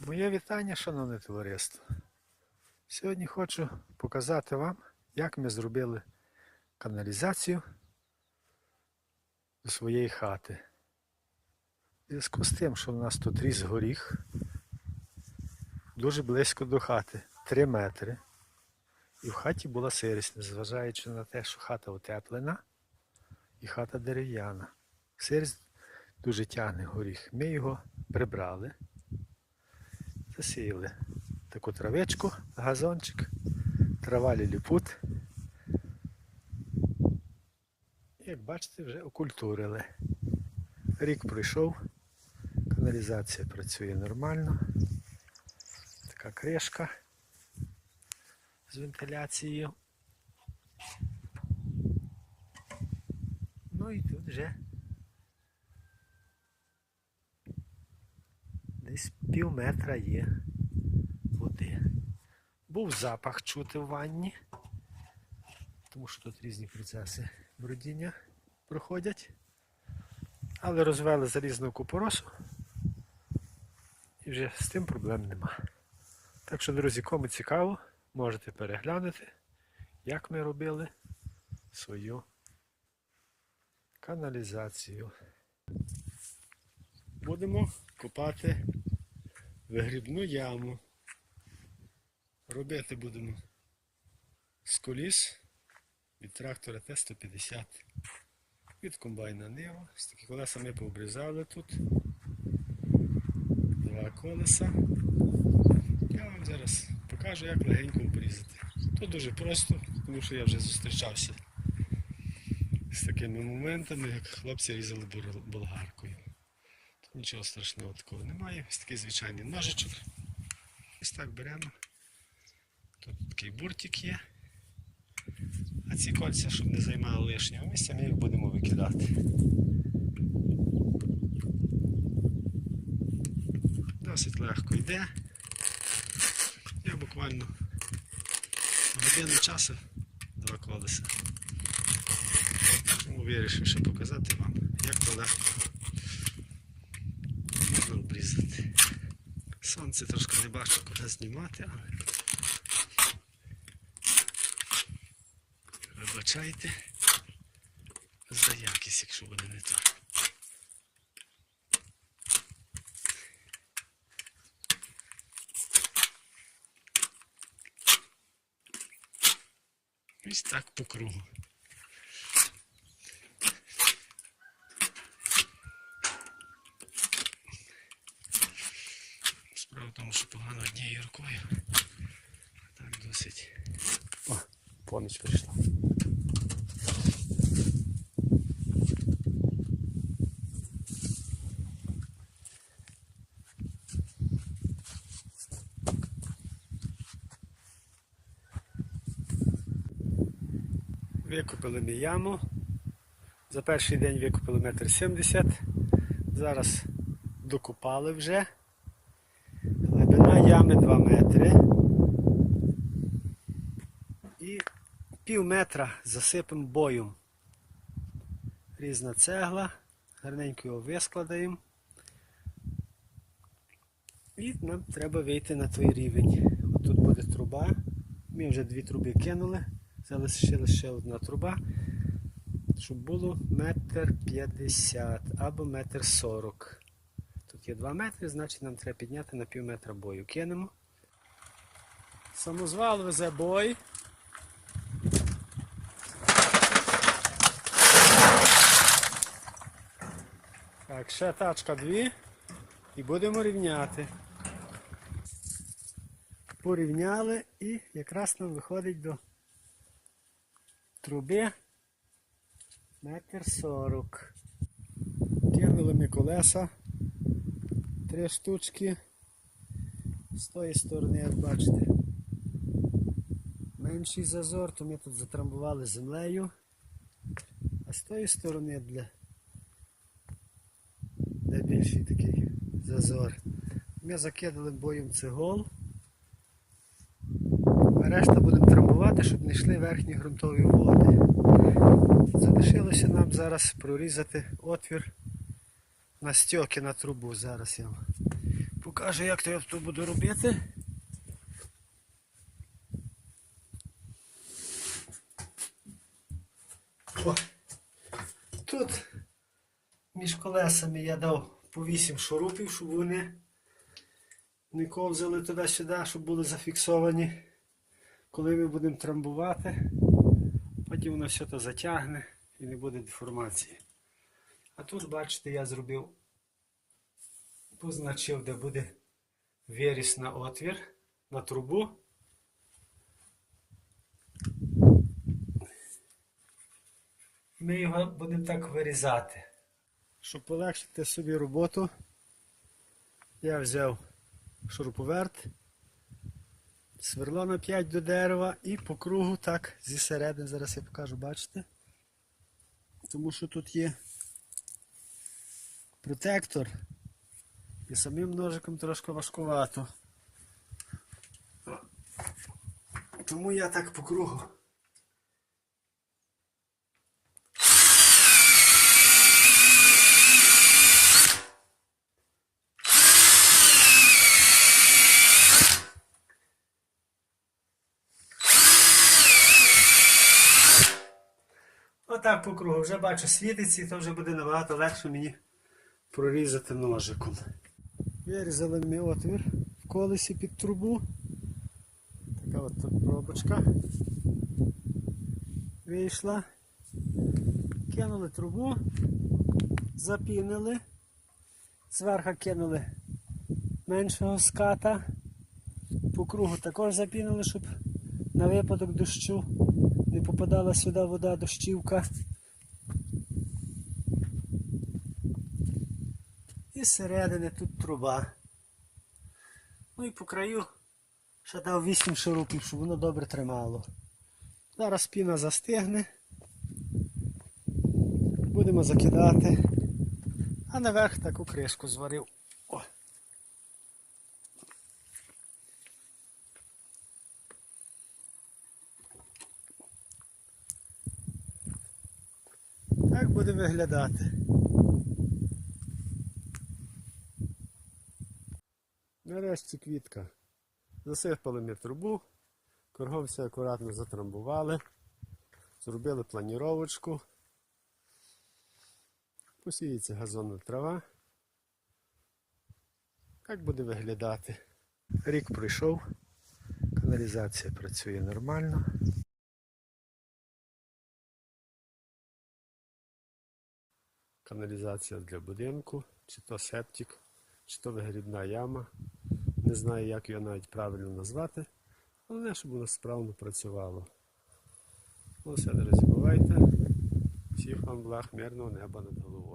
Моє вітання, шановне товариство. Сьогодні хочу показати вам, як ми зробили каналізацію до своєї хати. В зв'язку з тим, що в нас тут ріс горіх, дуже близько до хати, 3 метри. І в хаті була сирість, незважаючи на те, що хата утеплена і хата дерев'яна. Сирість дуже тягне горіх. Ми його прибрали засіяли таку травичку, газончик, трава ліліпут. Як бачите, вже окультурили. Рік пройшов, каналізація працює нормально. Така кришка з вентиляцією. Ну і тут вже десь пів метра є води. Був запах чути в ванні, тому що тут різні процеси бродіння проходять. Але розвели залізну купоросу і вже з тим проблем нема. Так що, друзі, кому цікаво, можете переглянути, як ми робили свою каналізацію. Будемо копати вигрібну яму. Робити будемо з коліс від трактора Т-150, від комбайна Нива. Ось такі колеса ми пообрізали тут. Два колеса. Я вам зараз покажу, як легенько обрізати. Тут дуже просто, тому що я вже зустрічався з такими моментами, як хлопці різали болгаркою. Нічого страшного такого немає. Ось такий звичайний ножичок. Ось так беремо. Тут такий буртик є. А ці кольця, щоб не займали лишнього місця, ми їх будемо викидати. Досить легко йде. Я буквально годину часу два колеса. Тому вирішив ще показати вам, як то легко можна обрізати. Сонце трошки не бачу, куди знімати, але вибачайте за якість, якщо буде не так. Ось так по кругу. Справа в тому, що погано однією рукою. Так досить. О, поміч прийшла. Викупили ми яму. За перший день викупили метр сімдесят. Зараз докупали вже. Глибина ями 2 метри. І пів метра засипемо боєм. Різна цегла, гарненько його вискладаємо. І нам треба вийти на той рівень. От тут буде труба. Ми вже дві труби кинули. Залишилася ще одна труба. Щоб було метр п'ятдесят або метр сорок. Є 2 метри, значить нам треба підняти на пів метра бою. Кинемо. Самозвал везе бой. Так, ще тачка дві. І будемо рівняти. Порівняли і якраз нам виходить до труби метр сорок. Кинули ми колеса. Три штучки. З тої сторони, як бачите, менший зазор, то ми тут затрамбували землею. А з тої сторони для, для більший такий зазор. Ми закидали боєм цегол. А решта будемо трамбувати, щоб не йшли верхні ґрунтові води. Залишилося нам зараз прорізати отвір на стьоки на трубу. Зараз я вам покажу, як то я то буду робити. О, тут між колесами я дав по 8 шурупів, щоб вони не ковзали туди-сюди, щоб були зафіксовані. Коли ми будемо трамбувати, потім воно все то затягне і не буде деформації. А тут, бачите, я зробив, позначив, де буде виріс на отвір, на трубу. Ми його будемо так вирізати. Щоб полегшити собі роботу, я взяв шуруповерт, сверло на 5 до дерева і по кругу так зі середини, зараз я покажу, бачите? Тому що тут є протектор і самим ножиком трошки важкувато. Тому я так по кругу. Отак по кругу. Вже бачу світиться і то вже буде набагато легше мені прорізати ножиком. Вирізали ми отвір в колесі під трубу. Така от пробочка вийшла. Кинули трубу, запінили, зверху кинули меншого ската. По кругу також запінили, щоб на випадок дощу не попадала сюди вода дощівка. І зсередини тут труба. Ну і по краю ще дав 8 шурупів, щоб воно добре тримало. Зараз піна застигне. Будемо закидати. А наверх таку кришку зварив. О. Так буде виглядати. Нарешті квітка. Засипали ми трубу, кругом все акуратно затрамбували, зробили планіровочку. Посіється газонна трава. Так буде виглядати. Рік пройшов, каналізація працює нормально. Каналізація для будинку, чи то септик, чи то вигрібна яма. Не знаю, як його навіть правильно назвати. Головне, щоб воно справно працювало. Ну все, друзі, бувайте. Всіх вам благ, мирного неба над головою.